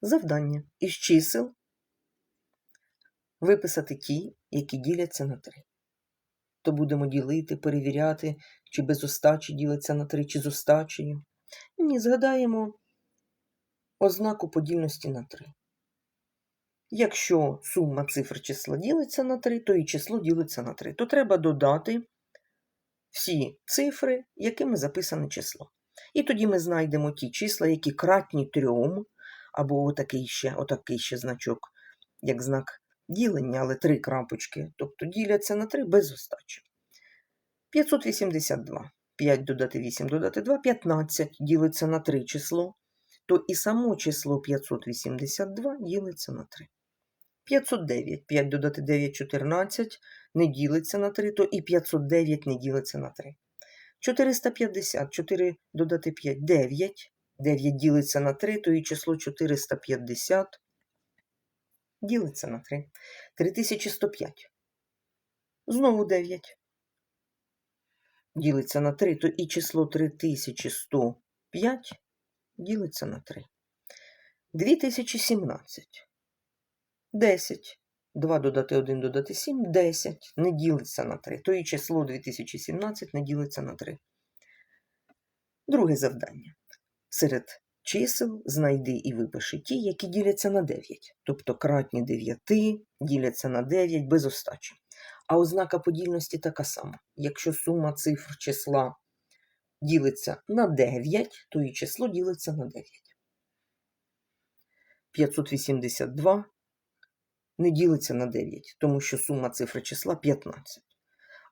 Завдання із чисел виписати ті, які діляться на 3. То будемо ділити, перевіряти, чи без остачі ділиться на 3, чи з остачею. Ні, згадаємо ознаку подільності на 3. Якщо сума цифр числа ділиться на 3, то і число ділиться на 3. То треба додати всі цифри, якими записане число. І тоді ми знайдемо ті числа, які кратні трьом, або отакий ще, отакий ще значок, як знак ділення, але три крапочки, тобто діляться на 3 без остачі. 582. 5 додати 8 додати 2, 15 ділиться на 3 число, то і само число 582 ділиться на 3. 509. 5 додати 9 14 не ділиться на 3, то і 509 не ділиться на 3. 450. 4 додати 5 9. 9 ділиться на 3, то і число 450 ділиться на 3. 3105. Знову 9. Ділиться на 3, то і число 3105 ділиться на 3. 2017. 10. 2 додати 1 додати 7, 10. Не ділиться на 3. То і число 2017 не ділиться на 3. Друге завдання. Серед чисел знайди і випиши ті, які діляться на 9. Тобто кратні 9 діляться на 9 без остачі. А ознака подільності така сама. Якщо сума цифр числа ділиться на 9, то і число ділиться на 9. 582 не ділиться на 9, тому що сума цифри числа 15.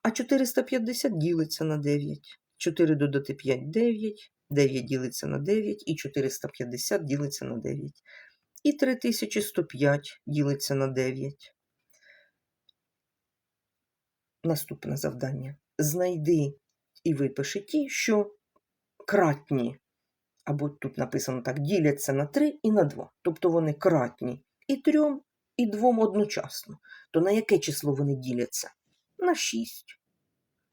А 450 ділиться на 9. 4 додати 5 9, 9 ділиться на 9, і 450 ділиться на 9. І 3105 ділиться на 9. Наступне завдання. Знайди і випиши ті, що кратні, або тут написано так, діляться на 3 і на 2. Тобто вони кратні і 3, і 2 одночасно. То на яке число вони діляться? На 6.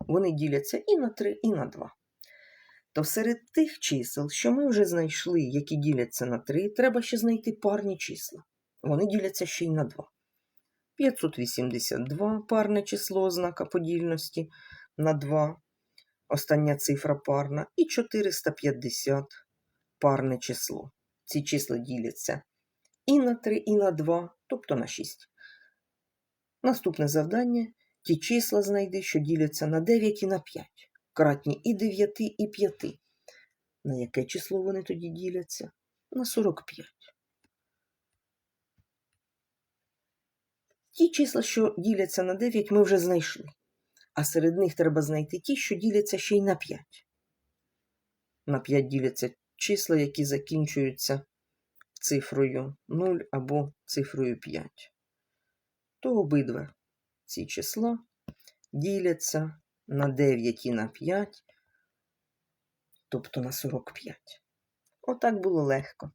Вони діляться і на 3, і на 2. То серед тих чисел, що ми вже знайшли, які діляться на 3, треба ще знайти парні числа. Вони діляться ще й на 2. 582 парне число ознака подільності на 2. Остання цифра парна. І 450 парне число. Ці числа діляться і на 3, і на 2, тобто на 6. Наступне завдання ті числа знайди, що діляться на 9 і на 5. Кратні і 9, і 5. На яке число вони тоді діляться? На 45. Ті числа, що діляться на 9, ми вже знайшли. А серед них треба знайти ті, що діляться ще й на 5. На 5 діляться числа, які закінчуються цифрою 0 або цифрою 5. То обидва ці числа діляться на 9 і на 5, тобто на 45. Отак було легко.